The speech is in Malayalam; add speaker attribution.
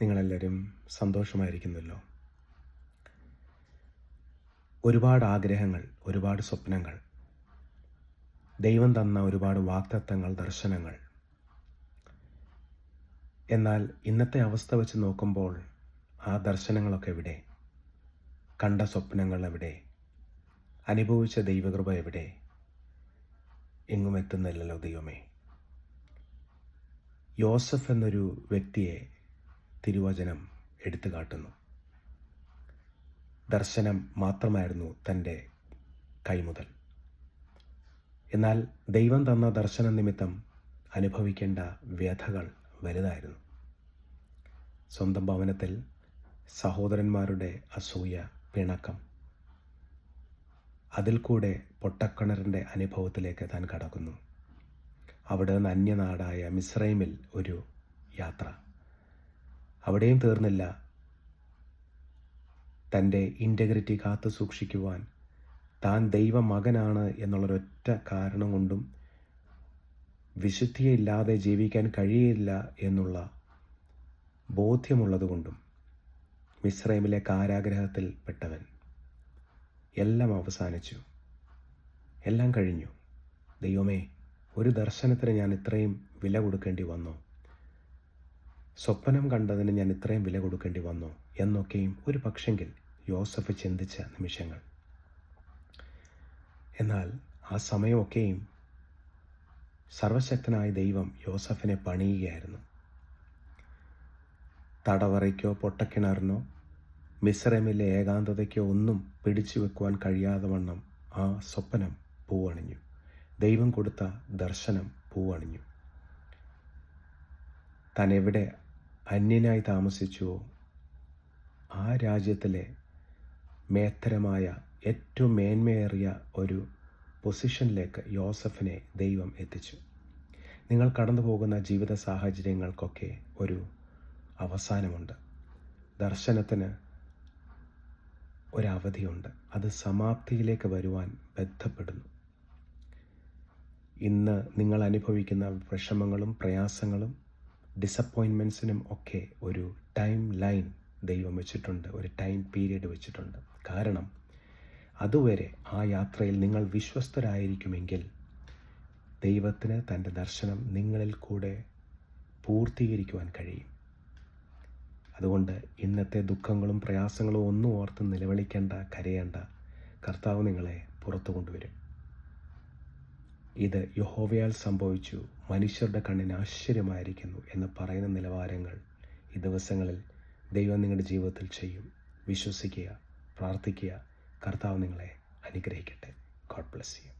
Speaker 1: നിങ്ങളെല്ലാവരും സന്തോഷമായിരിക്കുന്നല്ലോ. ഒരുപാട് ആഗ്രഹങ്ങൾ ഒരുപാട് സ്വപ്നങ്ങൾ ദൈവം തന്ന ഒരുപാട് വാക്തത്വങ്ങൾ ദർശനങ്ങൾ. എന്നാൽ ഇന്നത്തെ അവസ്ഥ വെച്ച് നോക്കുമ്പോൾ ആ ദർശനങ്ങളൊക്കെ എവിടെ? കണ്ട സ്വപ്നങ്ങൾ എവിടെ? അനുഭവിച്ച ദൈവകൃപ എവിടെ? എങ്ങും എത്തുന്നില്ലല്ലോ ദൈവമേ. യോസഫ് എന്നൊരു വ്യക്തിയെ തിരുവചനം എടുത്തു കാട്ടുന്നു. ദർശനം മാത്രമായിരുന്നു തന്റെ കൈമുതൽ. എന്നാൽ ദൈവം തന്ന ദർശന നിമിത്തം അനുഭവിക്കേണ്ട വ്യഥകൾ വലുതായിരുന്നു. സ്വന്തം ഭവനത്തിൽ സഹോദരന്മാരുടെ അസൂയ പിണക്കം അതിൽ കൂടെ പൊട്ടക്കിണറിന്റെ അനുഭവത്തിലേക്ക് താൻ കടക്കുന്നു. അവിടെ നിന്ന് അന്യനാടായ മിസ്രൈമിൽ ഒരു യാത്ര. അവിടെയും തീർന്നില്ല. തന്റെ ഇന്റഗ്രിറ്റി കാത്തു സൂക്ഷിക്കുവാൻ താൻ ദൈവമകനാണ് എന്നുള്ളൊരൊറ്റ കാരണം കൊണ്ടും വിശുദ്ധിയില്ലാതെ ജീവിക്കാൻ കഴിയില്ല എന്നുള്ള ബോധ്യമുള്ളതുകൊണ്ടും മിശ്രൈമിലെ കാരാഗ്രഹത്തിൽ പെട്ടവൻ എല്ലാം അവസാനിച്ചു. എല്ലാം കഴിഞ്ഞു. ദൈവമേ ഒരു ദർശനത്തിന് ഞാൻ ഇത്രയും വില കൊടുക്കേണ്ടി വന്നോ. സ്വപ്നം കണ്ടതിന് ഞാൻ ഇത്രയും വില കൊടുക്കേണ്ടി വന്നോ? എന്നൊക്കെയും ഒരു പക്ഷെങ്കിൽ യോസഫ് ചിന്തിച്ച നിമിഷങ്ങൾ. എന്നാൽ ആ സമയമൊക്കെയും സർവശക്തനായ ദൈവം യോസഫിനെ പണിയുകയായിരുന്നു. തടവറയ്ക്കോ പൊട്ടക്കിണറിനോ മിശ്രമിലെ ഏകാന്തതയ്ക്കോ ഒന്നും പിടിച്ചു വെക്കുവാൻ കഴിയാതെ വണ്ണം ആ സ്വപ്നം പൂവണിഞ്ഞു. ദൈവം കൊടുത്ത ദർശനം പൂവണിഞ്ഞു. താൻ എവിടെ അന്യനായി താമസിച്ചുവോ ആ രാജ്യത്തിലെ മേത്തരമായ ഏറ്റവും മേന്മയേറിയ ഒരു പൊസിഷനിലേക്ക് യോസഫിനെ ദൈവം എത്തിച്ചു. നിങ്ങൾ കടന്നു പോകുന്ന ജീവിത സാഹചര്യങ്ങൾക്കൊക്കെ ഒരു അവസാനമുണ്ട്. ദർശനത്തിന് ഒരവധിയുണ്ട്. അത് സമാപ്തിയിലേക്ക് വരുവാൻ ബന്ധപ്പെടുന്നു. ഇന്ന് നിങ്ങൾ അനുഭവിക്കുന്ന വിഷമങ്ങളും പ്രയാസങ്ങളും ഡിസപ്പോയിൻമെന്റ്സിനും ഒക്കെ ഒരു ടൈം ലൈൻ ദൈവം വെച്ചിട്ടുണ്ട് ഒരു ടൈം പീരീഡ് വെച്ചിട്ടുണ്ട്. കാരണം അതുവരെ ആ യാത്രയിൽ നിങ്ങൾ വിശ്വസ്തരായിരിക്കുമെങ്കിൽ ദൈവത്തിന് തന്റെ ദർശനം നിങ്ങളിൽ കൂടെ പൂർത്തീകരിക്കുവാൻ കഴിയും. അതുകൊണ്ട് ഇന്നത്തെ ദുഃഖങ്ങളും പ്രയാസങ്ങളും ഒന്നും ഓർത്ത് നിലവിളിക്കേണ്ട കരയേണ്ട കർത്താവ് നിങ്ങളെ പുറത്തു കൊണ്ടുവരും. ഇത് യഹോവയാൽ സംഭവിച്ചു. മനുഷ്യരുടെ കണ്ണിന് ആശ്ചര്യമായിരിക്കുന്നു എന്ന് പറയുന്ന നിലവാരങ്ങൾ ഈ ദിവസങ്ങളിൽ ദൈവം നിങ്ങളുടെ ജീവിതത്തിൽ ചെയ്യും. വിശ്വസിക്കുക പ്രാർത്ഥിക്കുക. കർത്താവ് നിങ്ങളെ അനുഗ്രഹിക്കട്ടെ. God bless you